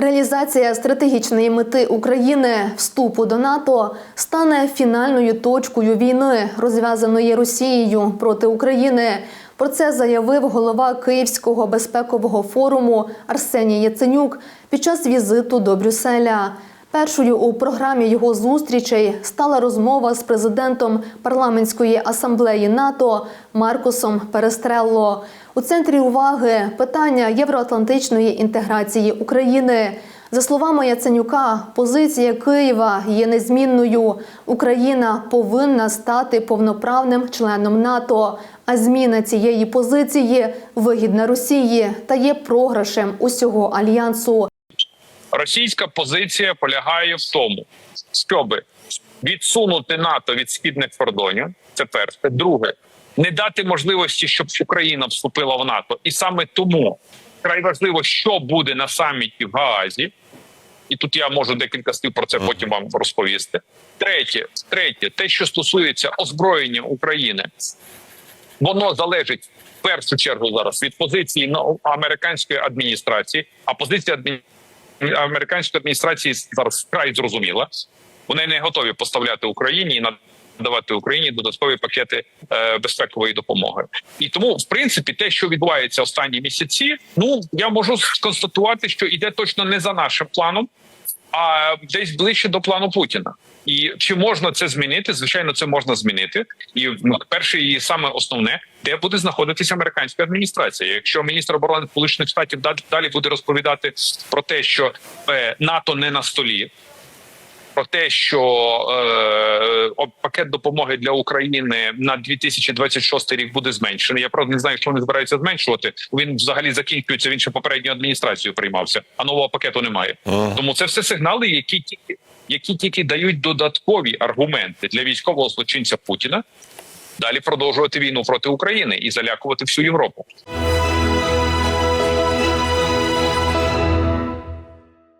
Реалізація стратегічної мети України вступу до НАТО стане фінальною точкою війни, розв'язаної Росією проти України. Про це заявив голова Київського безпекового форуму Арсеній Яценюк під час візиту до Брюсселя. Першою у програмі його зустрічей стала розмова з президентом парламентської асамблеї НАТО Маркусом Перестрелло. У центрі уваги питання євроатлантичної інтеграції України. За словами Яценюка, позиція Києва є незмінною. Україна повинна стати повноправним членом НАТО. А зміна цієї позиції вигідна Росії та є програшем усього альянсу. Російська позиція полягає в тому, щоб відсунути НАТО від східних кордонів. Це перше. Друге, не дати можливості, щоб Україна вступила в НАТО, і саме тому край важливо, що буде на саміті в Гаазі. І тут я можу декілька слів про це потім вам розповісти. Третє, третє, те, що стосується озброєння України, воно залежить в першу чергу зараз від позиції американської адміністрації. А позиція адмі... американської адміністрації зараз вкрай зрозуміла. Вони не готові поставляти Україні і надавати Україні додаткові пакети е, безпекової допомоги. І тому, в принципі, те, що відбувається останні місяці, ну я можу констатувати, що йде точно не за нашим планом, а десь ближче до плану Путіна. І чи можна це змінити? Звичайно, це можна змінити. І перше і саме основне, де буде знаходитися американська адміністрація. Якщо міністр оборони Сполучених Штатів да- далі буде розповідати про те, що е, НАТО не на столі. Про те, що е, пакет допомоги для України на 2026 рік буде зменшений. Я правда не знаю, що вони збираються зменшувати. Він взагалі закінчується. Він ще попередньою адміністрацією приймався, а нового пакету немає. Тому це все сигнали, які тільки які тільки дають додаткові аргументи для військового злочинця Путіна далі продовжувати війну проти України і залякувати всю Європу.